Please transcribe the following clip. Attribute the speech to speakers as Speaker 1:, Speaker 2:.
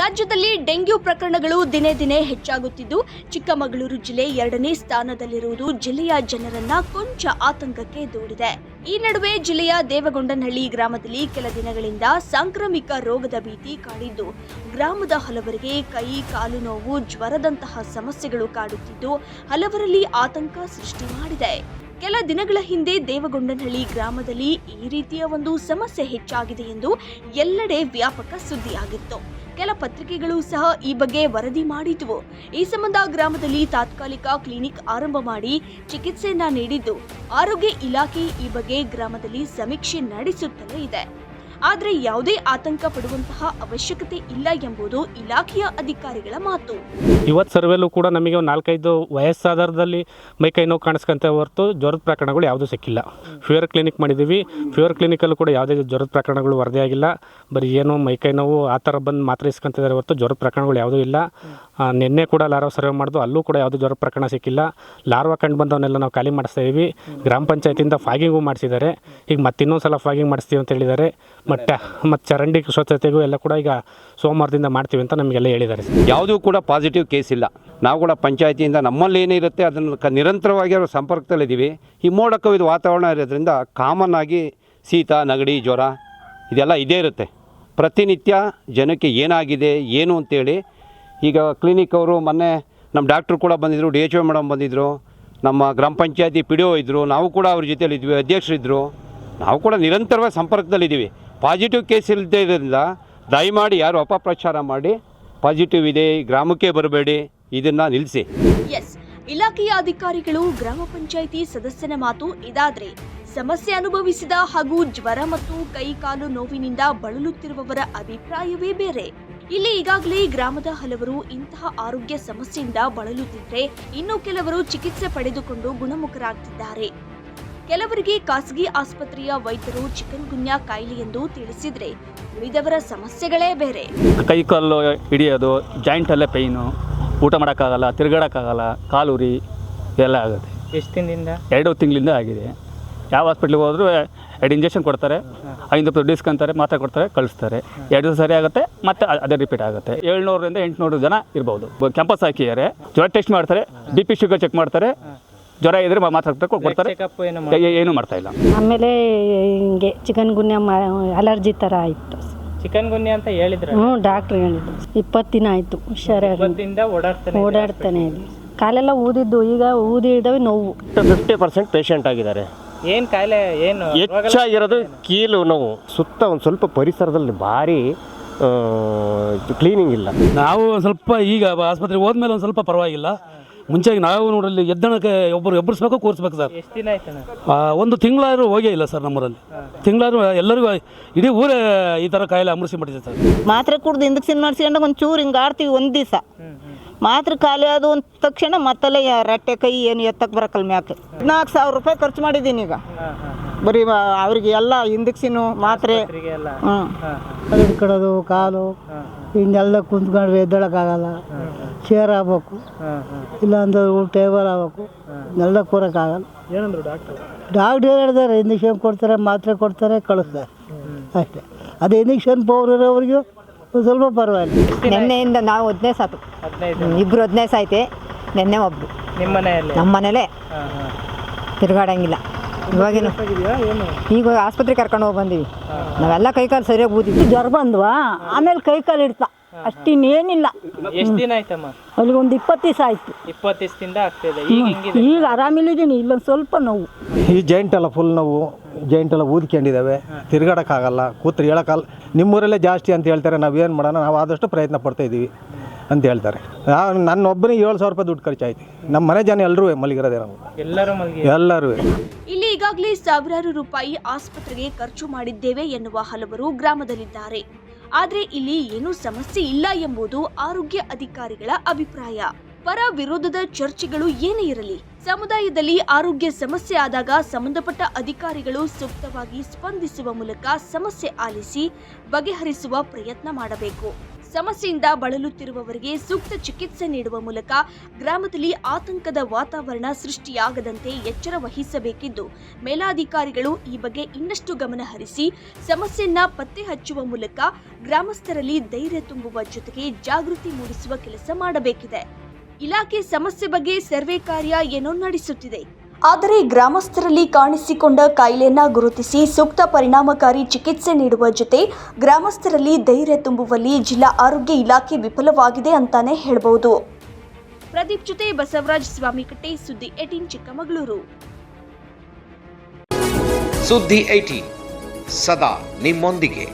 Speaker 1: ರಾಜ್ಯದಲ್ಲಿ ಡೆಂಗ್ಯೂ ಪ್ರಕರಣಗಳು ದಿನೇ ದಿನೇ ಹೆಚ್ಚಾಗುತ್ತಿದ್ದು, ಚಿಕ್ಕಮಗಳೂರು ಜಿಲ್ಲೆ ಎರಡನೇ ಸ್ಥಾನದಲ್ಲಿರುವುದು ಜಿಲ್ಲೆಯ ಜನರನ್ನ ಕೊಂಚ ಆತಂಕಕ್ಕೆ ದೂಡಿದೆ. ಈ ನಡುವೆ ಜಿಲ್ಲೆಯ ದೇವಗೊಂಡನಹಳ್ಳಿ ಗ್ರಾಮದಲ್ಲಿ ಕೆಲ ದಿನಗಳಿಂದ ಸಾಂಕ್ರಾಮಿಕ ರೋಗದ ಭೀತಿ ಕಾಡಿದ್ದು, ಗ್ರಾಮದ ಹಲವರಿಗೆ ಕೈ, ಕಾಲು ನೋವು, ಜ್ವರದಂತಹ ಸಮಸ್ಯೆಗಳು ಕಾಡುತ್ತಿದ್ದು, ಹಲವರಲ್ಲಿ ಆತಂಕ ಸೃಷ್ಟಿ ಮಾಡಿದೆ. ಕೆಲ ದಿನಗಳ ಹಿಂದೆ ದೇವಗೊಂಡನಹಳ್ಳಿ ಗ್ರಾಮದಲ್ಲಿ ಈ ರೀತಿಯ ಒಂದು ಸಮಸ್ಯೆ ಹೆಚ್ಚಾಗಿದೆ ಎಂದು ಎಲ್ಲೆಡೆ ವ್ಯಾಪಕ ಸುದ್ದಿಯಾಗಿತ್ತು. ಕೆಲ ಪತ್ರಿಕೆಗಳು ಸಹ ಈ ಬಗ್ಗೆ ವರದಿ ಮಾಡಿದ್ವು. ಈ ಸಂಬಂಧ ಗ್ರಾಮದಲ್ಲಿ ತಾತ್ಕಾಲಿಕ ಕ್ಲಿನಿಕ್ ಆರಂಭ ಮಾಡಿ ಚಿಕಿತ್ಸೆಯನ್ನ ನೀಡಿದ್ದು, ಆರೋಗ್ಯ ಇಲಾಖೆ ಈ ಬಗ್ಗೆ ಗ್ರಾಮದಲ್ಲಿ ಸಮೀಕ್ಷೆ ನಡೆಸುತ್ತಲೇ ಇದೆ. ಆದರೆ ಯಾವುದೇ ಆತಂಕ ಪಡುವಂತಹ ಅವಶ್ಯಕತೆ ಇಲ್ಲ ಎಂಬುದು ಇಲಾಖೆಯ ಅಧಿಕಾರಿಗಳ ಮಾತು.
Speaker 2: ಇವತ್ತು ಸರ್ವೆಲ್ಲೂ ಕೂಡ ನಮಗೆ ಒಂದು ನಾಲ್ಕೈದು ವಯಸ್ಸಾಧಾರದಲ್ಲಿ ಮೈಕೈ ನೋವು ಕಾಣಿಸ್ಕೊಂತ ಹೊರತು ಜ್ವರದ ಪ್ರಕರಣಗಳು ಯಾವುದೂ ಸಿಕ್ಕಿಲ್ಲ. ಫೀವರ್ ಕ್ಲಿನಿಕ್ ಮಾಡಿದ್ದೀವಿ ಫೀವರ್ ಕ್ಲಿನಿಕಲ್ಲೂ ಕೂಡ ಯಾವುದೇ ಜ್ವರದ ಪ್ರಕರಣಗಳು ವರದಿಯಾಗಿಲ್ಲ. ಬರೀ ಏನು ಮೈಕೈ ನೋವು ಆ ಥರ ಬಂದು ಮಾತ್ರ ಇಸ್ಕೊಂತಿದ್ದಾರೆ ಹೊರತು ಜ್ವರದ ಪ್ರಕರಣಗಳು ಯಾವುದೂ ಇಲ್ಲ. ನಿನ್ನೆ ಕೂಡ ಲಾರ್ವಾ ಸರ್ವೆ ಮಾಡಿದ್ರು ಅಲ್ಲೂ ಕೂಡ ಯಾವುದೂ ಜ್ವರ ಪ್ರಕರಣ ಸಿಕ್ಕಿಲ್ಲ. ಲಾರ್ವಾ ಕಂಡು ಬಂದವನ್ನೆಲ್ಲ ನಾವು ಖಾಲಿ ಮಾಡಿಸ್ತಾ ಇದ್ದೀವಿ. ಗ್ರಾಮ ಪಂಚಾಯತಿಯಿಂದ ಫಾಗಿಂಗು ಮಾಡಿಸಿದ್ದಾರೆ. ಈಗ ಮತ್ತಿನ್ನೊಂದು ಸಲ ಫಾಗಿಂಗ್ ಮಾಡಿಸ್ತೀವಿ ಅಂತ ಹೇಳಿದ್ದಾರೆ. ಮತ್ತು ಮತ್ತು ಚರಂಡಿ ಸ್ವಚ್ಛತೆಗೂ ಎಲ್ಲ ಕೂಡ ಈಗ ಸೋಮವಾರದಿಂದ ಮಾಡ್ತೀವಿ ಅಂತ ನಮಗೆಲ್ಲ ಹೇಳಿದ್ದಾರೆ.
Speaker 3: ಯಾವುದೂ ಕೂಡ ಪಾಸಿಟಿವ್ ಕೇಸ್ ಇಲ್ಲ. ನಾವು ಕೂಡ ಪಂಚಾಯತಿಯಿಂದ ನಮ್ಮಲ್ಲಿ ಏನಿರುತ್ತೆ ಅದನ್ನು ಕ ನಿರಂತರವಾಗಿ ಅವ್ರ ಸಂಪರ್ಕದಲ್ಲಿದ್ದೀವಿ ಈ ಮೋಡ ಇದು ವಾತಾವರಣ ಇರೋದ್ರಿಂದ ಕಾಮನ್ ಆಗಿ ಶೀತ, ನೆಗಡಿ, ಜ್ವರ ಇದೆಲ್ಲ ಇದೇ ಇರುತ್ತೆ. ಪ್ರತಿನಿತ್ಯ ಜನಕ್ಕೆ ಏನಾಗಿದೆ, ಏನು ಅಂತೇಳಿ ಈಗ ಕ್ಲಿನಿಕ್ ಅವರು ಮೊನ್ನೆ ನಮ್ಮ ಡಾಕ್ಟ್ರು ಕೂಡ ಬಂದಿದ್ದರು ಡಿ ಎಚ್ ಒ ಮೇಡಮ್ ಬಂದಿದ್ದರು ನಮ್ಮ ಗ್ರಾಮ ಪಂಚಾಯತಿ ಪಿ ಡಿ ಒ ಇದ್ದರು ನಾವು ಕೂಡ ಅವ್ರ ಜೊತೆಲಿ ಇದ್ವಿ ಅಧ್ಯಕ್ಷರಿದ್ದರು ನಾವು ಕೂಡ ನಿರಂತರವಾಗಿ ಸಂಪರ್ಕದಲ್ಲಿದ್ದೀವಿ. ಪಾಸಿಟಿವ್ ಕೇಸ್ ಇಲ್ಲದೇ ಇರೋದ್ರಿಂದ ದಯಮಾಡಿ ಯಾರು ಅಪಪ್ರಚಾರ ಮಾಡಿ ಪಾಸಿಟಿವ್ ಇದೆ ಗ್ರಾಮಕ್ಕೆ ಬರಬೇಡಿ, ಇದನ್ನು ನಿಲ್ಲಿಸಿ
Speaker 1: ಎಸ್ ಇಲಾಖೆಯ ಅಧಿಕಾರಿಗಳು ಗ್ರಾಮ ಪಂಚಾಯಿತಿ ಸದಸ್ಯನ ಮಾತು ಇದಾದ್ರೆ, ಸಮಸ್ಯೆ ಅನುಭವಿಸಿದ ಹಾಗೂ ಜ್ವರ ಮತ್ತು ಕೈ ಕಾಲು ನೋವಿನಿಂದ ಬಳಲುತ್ತಿರುವವರ ಅಭಿಪ್ರಾಯವೇ ಬೇರೆ. ಇಲ್ಲಿ ಈಗಾಗಲೇ ಗ್ರಾಮದ ಹಲವರು ಇಂತಹ ಆರೋಗ್ಯ ಸಮಸ್ಯೆಯಿಂದ ಬಳಲುತ್ತಿದ್ದರೆ ಇನ್ನು ಕೆಲವರು ಚಿಕಿತ್ಸೆ ಪಡೆದುಕೊಂಡು ಗುಣಮುಖರಾಗ್ತಿದ್ದಾರೆ. ಕೆಲವರಿಗೆ ಖಾಸಗಿ ಆಸ್ಪತ್ರೆಯ ವೈದ್ಯರು ಚಿಕನ್ ಗುನ್ಯಾ ಕಾಯಿಲೆ ಎಂದು ತಿಳಿಸಿದ್ರೆ ಉಳಿದವರ ಸಮಸ್ಯೆಗಳೇ ಬೇರೆ.
Speaker 4: ಕೈ ಕಾಲು ಹಿಡಿಯೋದು ಜಾಯಿಂಟಲ್ಲೇ ಪೈನು ಊಟ ಮಾಡೋಕ್ಕಾಗಲ್ಲ ತಿರುಗಾಡೋಕ್ಕಾಗಲ್ಲ ಕಾಲುರಿ ಎಲ್ಲ ಆಗುತ್ತೆ.
Speaker 5: ಎಷ್ಟು ತಿಂಗಳಿಂದ?
Speaker 4: ಎರಡು ತಿಂಗಳಿಂದ ಆಗಿದೆ. ಯಾವ ಹಾಸ್ಪಿಟ್ಲಿಗೆ ಹೋದರೂ ಎರಡು ಇಂಜೆಕ್ಷನ್ ಕೊಡ್ತಾರೆ ಐದು ರೂಪಾಯಿ ದುಡ್ಡು ಅಂತಾರೆ ಮಾತ್ರೆ ಕೊಡ್ತಾರೆ ಕಳಿಸ್ತಾರೆ. ಎರಡು ದಿವಸ ಸರಿ ಆಗುತ್ತೆ ಮತ್ತೆ ಅದೇ ರಿಪೀಟ್ ಆಗುತ್ತೆ. ಏಳ್ನೂರರಿಂದ ಎಂಟುನೂರು ಜನ ಇರ್ಬೋದು. ಕ್ಯಾಂಪಸ್ ಹಾಕಿದ್ದಾರೆ. ಜ್ವರ ಟೆಸ್ಟ್ ಮಾಡ್ತಾರೆ ಬಿ ಪಿ ಶುಗರ್ ಚೆಕ್ ಮಾಡ್ತಾರೆ. ಜ್ವರ ಇದ್ರೆ ಮಾತ್ರ ಕೊಡ್ತಾರೆ.
Speaker 5: ಏನು
Speaker 4: ಏನು ಮಾಡ್ತಾ ಇಲ್ಲ.
Speaker 6: ಆಮೇಲೆ ಹಿಂಗೆ ಚಿಕನ್ ಗುನ್ಯ ಅಲರ್ಜಿ ಥರ ಆಯಿತು.
Speaker 5: ಚಿಕನ್ ಗುನ್ಯ ಅಂತ ಹೇಳಿದ್ರು?
Speaker 6: ಹ್ಞೂ ಡಾಕ್ಟ್ರ್ ಹೇಳಿದ್ರು. ಇಪ್ಪತ್ತು ದಿನ ಆಯಿತು ಹುಷಾರಾಗಿ.
Speaker 5: ಓಡಾಡ್ತಾನೆ
Speaker 6: ಓಡಾಡ್ತಾನೆ ಇದೆ ಕಾಲೆಲ್ಲ ಊದಿದ್ದು ಈಗ ಊದಿ ಇದ್ದಾವೆ ನೋವು
Speaker 7: ಫಿಫ್ಟಿ ಪರ್ಸೆಂಟ್ ಪೇಷಂಟ್ ಆಗಿದ್ದಾರೆ.
Speaker 5: ಏನ್ ಕಾಯಿಲೆ ಏನು?
Speaker 7: ಹೆಚ್ಚಾಗಿರೋದು ಕೀಲು ನೋವು. ಸುತ್ತ ಒಂದು ಸ್ವಲ್ಪ ಪರಿಸರದಲ್ಲಿ ಭಾರಿ ಕ್ಲೀನಿಂಗ್ ಇಲ್ಲ.
Speaker 8: ನಾವು ಒಂದು ಸ್ವಲ್ಪ ಈಗ ಆಸ್ಪತ್ರೆಗೆ ಹೋದ್ಮೇಲೆ ಒಂದು ಸ್ವಲ್ಪ ಪರವಾಗಿಲ್ಲ. ಮುಂಚೆಗೆ ನಾವು ನೋಡಲ್ಲಿ ಎದ್ದಣಕ್ಕೆ ಒಬ್ಬರು ಎಬ್ಬರಿಸ್ಬೇಕು ಕೂರಿಸ್ಬೇಕು ಸರ್.
Speaker 5: ಎಷ್ಟು ದಿನ
Speaker 8: ಒಂದು ತಿಂಗಳಾದ್ರೂ ಹೋಗೇ ಇಲ್ಲ ಸರ್ ನಮ್ಮೂರಲ್ಲಿ. ತಿಂಗಳಾದ್ರೂ ಎಲ್ಲರಿಗೂ ಇಡೀ ಊರೇ ಈ ಥರ ಕಾಯಿಲೆ ಅಮೃಸಿ ಮಾಡಿದೆ ಸರ್.
Speaker 9: ಮಾತ್ರೆ ಕುಡ್ದು ಹಿಂದಕ್ಕೆ ಸಿನ್ ಮಾಡಿಸ್ಕೊಂಡಾಗ ಒಂದು ಚೂರು ಹಿಂಗೆ ಆಡ್ತೀವಿ ಒಂದು ದಿವಸ. ಮಾತ್ರೆ ಖಾಲಿ ಆದ ಅಂದ ತಕ್ಷಣ ಮತ್ತಲ್ಲೇ ರಟ್ಟೆ ಕೈ ಏನು ಎತ್ತಕ್ಕೆ ಬರಕಲ್ಲ ಮ್ಯಾಕೆ. ನಾಲ್ಕು ಸಾವಿರ ರೂಪಾಯಿ ಖರ್ಚು ಮಾಡಿದ್ದೀನಿ ಈಗ. ಬರೀ ಮ- ಅವ್ರಿಗೆ ಎಲ್ಲ ಇಂಜೆಕ್ಷನು ಮಾತ್ರೆ. ಹ್ಞೂ
Speaker 10: ಕಡೋದು ಕಾಲು. ಹಿಂಗೆಲ್ಲ ಕುಂತ್ಕೊಂಡು ಎದ್ದೇಳಕ್ಕಾಗಲ್ಲ. ಚೇರ್ ಆಗ್ಬೇಕು. ಇಲ್ಲಾಂದ್ರೆ ಟೇಬಲ್ ಆಗ್ಬೇಕು. ಎಲ್ಲ ಕೂರಕ್ಕಾಗಲ್ಲ.
Speaker 5: ಏನಂದ್ರು ಡಾಕ್ಟರ್
Speaker 10: ಹೇಳಿದಾರೆ ಹೇಳ್ತಾರೆ ಇಂಜೆಕ್ಷನ್ ಕೊಡ್ತಾರೆ ಮಾತ್ರೆ ಕೊಡ್ತಾರೆ ಕಳಿಸ್ತಾರೆ. ಅಷ್ಟೇ. ಅದು ಇಂಜೆಕ್ಷನ್ ಪವರ್ ಇರೋವ್ರಿಗೆ ಒಂದು ಸ್ವಲ್ಪ ಪರವಾಗಿಲ್ಲ.
Speaker 9: ನಿನ್ನೆಯಿಂದ ನಾವು ಹದಿನೈದು ಸಾತು
Speaker 5: ಇಬ್ರು
Speaker 9: ಇಬ್ಬರು ಹದಿನೈದು ಸಾಯ್ತೆ ನಿನ್ನೆ ಒಬ್ರು.
Speaker 5: ನಿಮ್ಮ ಮನೆಯಲ್ಲಿ?
Speaker 9: ನಮ್ಮ ಮನೇಲೆ
Speaker 5: ಹಾ, ಹಾ.
Speaker 9: ತಿರುಗಾಡಂಗಿಲ್ಲ. ಇವಾಗಿನ ಈಗ ಆಸ್ಪತ್ರೆ ಕರ್ಕೊಂಡು ಹೋಗಿ ಬಂದೀವಿ. ನಾವೆಲ್ಲ ಕೈಕಾಲು ಸರಿಯಾಗಿ ಊದಿವಿ
Speaker 6: ಜ್ವರ ಬಂದ್ವಾ? ಆಮೇಲೆ ಕೈ ಕಾಲು ಇಡ್ತಾ ಅಷ್ಟಿನ್ನೇನಿಲ್ಲ
Speaker 5: ಎಷ್ಟು ದಿನ ಆಯ್ತಮ್ಮ?
Speaker 6: ಅಲ್ಲಿಗೆ ಒಂದು ಇಪ್ಪತ್ತು ದಿವಸ ಆಯ್ತು.
Speaker 5: ಇಪ್ಪತ್ತು ದಿವಸದಿಂದ ಆಗ್ತಿದೆ ಈಗ ಆರಾಮಿಲ್ಲ
Speaker 6: ಈಗ ಆರಾಮಿಲ್ಲಿದ್ದೀನಿ ಇಲ್ಲೊಂದು ಸ್ವಲ್ಪ ನೋವು.
Speaker 7: ಈ ಜಾಯಿಂಟ್ ಎಲ್ಲ ಫುಲ್ ನೋವು ಜಾಯಿಂಟ್ ಎಲ್ಲ ಊದ್ಕೊಂಡಿದ್ದಾವೆ. ತಿರ್ಗಾಡೋಕ್ಕಾಗಲ್ಲ. ಕೂತ್ರೆ ಹೇಳೋಕ್ಕಲ್ಲ ನಿಮ್ಮೂರಲ್ಲೇ ಜಾಸ್ತಿ ಅಂತ ಹೇಳ್ತಾರೆ. ನಾವು ಏನು ಮಾಡೋಣ? ನಾವು ಆದಷ್ಟು ಪ್ರಯತ್ನ ಪಡ್ತಾ ಇದ್ದೀವಿ ಅಂತ ಹೇಳ್ತಾರೆ. ನಾನು ನನ್ನ ಒಬ್ಬನಿಗೆ ಏಳು ಸಾವಿರ ರೂಪಾಯಿ ದುಡ್ಡು ಖರ್ಚಾಯ್ತು. ನಮ್ಮ ಮನೆ ಜನ ಎಲ್ಲರೂ ಮಲಗಿರೋದೇ ನಾವು.
Speaker 5: ಎಲ್ಲರೂ ಮಲ್ಗಿ
Speaker 7: ಎಲ್ಲರೂ.
Speaker 1: ಇಲ್ಲಿ ಈಗಾಗಲೇ ಸಾವಿರಾರು ರೂಪಾಯಿ ಆಸ್ಪತ್ರೆಗೆ ಖರ್ಚು ಮಾಡಿದ್ದೇವೆ ಎನ್ನುವ ಹಲವರು ಗ್ರಾಮದಲ್ಲಿದ್ದಾರೆ. ಆದರೆ ಇಲ್ಲಿ ಏನೂ ಸಮಸ್ಯೆ ಇಲ್ಲ ಎಂಬುದು ಆರೋಗ್ಯ ಅಧಿಕಾರಿಗಳ ಅಭಿಪ್ರಾಯ. ಪರ ವಿರೋಧದ ಚರ್ಚೆಗಳು ಏನೇ ಇರಲಿ, ಸಮುದಾಯದಲ್ಲಿ ಆರೋಗ್ಯ ಸಮಸ್ಯೆ ಆದಾಗ ಸಂಬಂಧಪಟ್ಟ ಅಧಿಕಾರಿಗಳು ಸೂಕ್ತವಾಗಿ ಸ್ಪಂದಿಸುವ ಮೂಲಕ ಸಮಸ್ಯೆ ಆಲಿಸಿ ಬಗೆಹರಿಸುವ ಪ್ರಯತ್ನ ಮಾಡಬೇಕು. ಸಮಸ್ಯೆಯಿಂದ ಬಳಲುತ್ತಿರುವವರಿಗೆ ಸೂಕ್ತ ಚಿಕಿತ್ಸೆ ನೀಡುವ ಮೂಲಕ ಗ್ರಾಮದಲ್ಲಿ ಆತಂಕದ ವಾತಾವರಣ ಸೃಷ್ಟಿಯಾಗದಂತೆ ಎಚ್ಚರ ವಹಿಸಬೇಕಿದ್ದು ಮೇಲಾಧಿಕಾರಿಗಳು ಈ ಬಗ್ಗೆ ಇನ್ನಷ್ಟು ಗಮನ ಹರಿಸಿ, ಸಮಸ್ಯೆಯನ್ನ ಪತ್ತೆ ಹಚ್ಚುವ ಮೂಲಕ ಗ್ರಾಮಸ್ಥರಲ್ಲಿ ಧೈರ್ಯ ತುಂಬುವ ಜೊತೆಗೆ ಜಾಗೃತಿ ಮೂಡಿಸುವ ಕೆಲಸ ಮಾಡಬೇಕಿದೆ. ಇಲಾಖೆ ಸಮಸ್ಯೆ ಬಗ್ಗೆ ಸರ್ವೆ ಕಾರ್ಯ ಏನೋ ನಡೆಸುತ್ತಿದೆ. ಆದರೆ ಗ್ರಾಮಸ್ಥರಲ್ಲಿ ಕಾಣಿಸಿಕೊಂಡ ಕಾಯಿಲೆಯನ್ನ ಗುರುತಿಸಿ ಸೂಕ್ತ ಪರಿಣಾಮಕಾರಿ ಚಿಕಿತ್ಸೆ ನೀಡುವ ಜೊತೆ ಗ್ರಾಮಸ್ಥರಲ್ಲಿ ಧೈರ್ಯ ತುಂಬುವಲ್ಲಿ ಜಿಲ್ಲಾ ಆರೋಗ್ಯ ಇಲಾಖೆ ವಿಫಲವಾಗಿದೆ ಅಂತಾನೆ ಹೇಳಬಹುದು ಪ್ರದೀಪ್ ಜೊತೆ ಬಸವರಾಜ್ ಸ್ವಾಮಿಕಟ್ಟೆ ಸುದ್ದಿ ಏಟೀನ್ ಚಿಕ್ಕಮಗಳೂರು.
Speaker 11: ಸುದ್ದಿ ಏಟೀನ್ ಸದಾ ನಿಮ್ಮೊಂದಿಗೆ.